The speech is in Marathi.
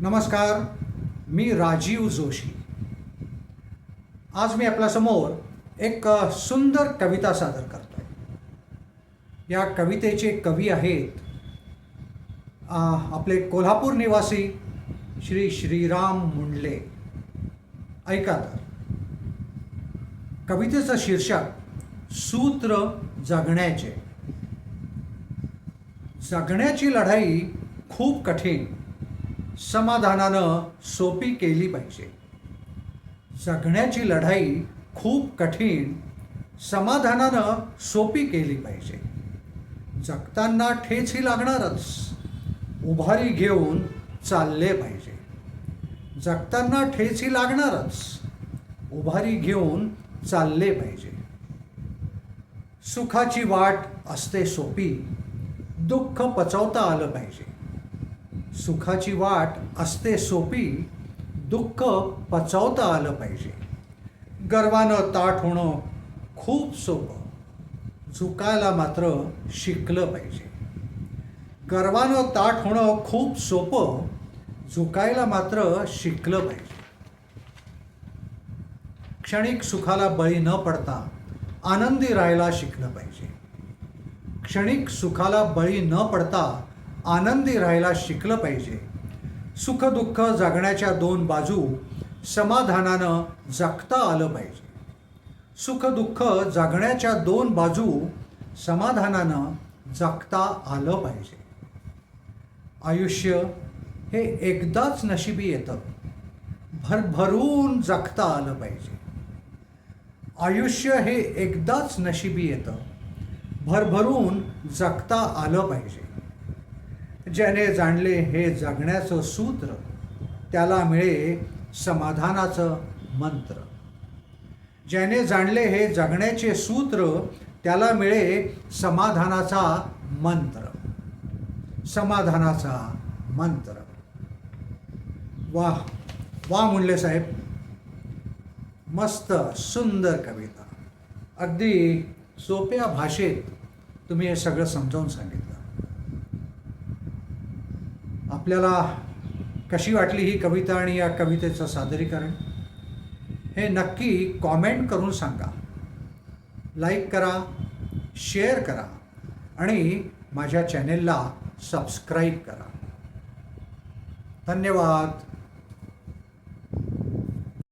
नमस्कार मी राजीव जोशी. आज मी आपल्यासमोर एक सुंदर कविता सादर करतो आहे या कवितेचे कवी आहेत आपले कोल्हापूर निवासी श्री श्रीराम मुंडले. ऐका तर. कवितेचं शीर्षक सूत्र जगण्याचे. जगण्याची लढाई खूप कठीण. समाधानानं सोपी केली पाहिजे. जगण्याची लढाई खूप कठीण समाधानानं सोपी केली पाहिजे. जगताना ठेच ही लागणारच उभारी घेऊन चालले पाहिजे. जगताना ठेच ही लागणारच उभारी घेऊन चालले पाहिजे. सुखाची वाट असते सोपी दुःख पचवता आलं पाहिजे. सुखाची वाट असते सोपी दुःख पचवता आलं पाहिजे. गर्वानं ताट होणं खूप सोपं. झुकायला मात्र शिकलं पाहिजे. गर्वानं ताट होणं खूप सोपं झुकायला मात्र शिकलं पाहिजे. क्षणिक सुखाला बळी न पडता आनंदी राहायला शिकलं पाहिजे. क्षणिक सुखाला बळी न पडता आनंदी राहायला शिकलं पाहिजे. सुखदुःख जगण्याच्या दोन बाजू समाधानानं जगता आलं पाहिजे. सुखदुःख जगण्याच्या दोन बाजू समाधानानं जगता आलं पाहिजे. आयुष्य हे एकदाच नशिबी येतं. भरभरून जगता आलं पाहिजे. आयुष्य हे एकदाच नशिबी येतं. भरभरून जगता आलं पाहिजे. ज्याने जाणले हे जगण्याचं सूत्र त्याला मिळे समाधानाचं मंत्र. ज्याने जाणले हे जगण्याचे सूत्र त्याला मिळे समाधानाचा मंत्र. समाधानाचा मंत्र. वाह वा मुंडले साहेब. मस्त सुंदर कविता. अगदी सोप्या भाषेत तुम्ही हे सगळं समजावून सांगितलं. आपल्याला कशी वाटली ही कविता आणि या कवितेचं सादरीकरण? हे नक्की कॉमेंट करून सांगा. लाईक करा शेअर करा आणि माझ्या चॅनेलला सबस्क्राईब करा. धन्यवाद.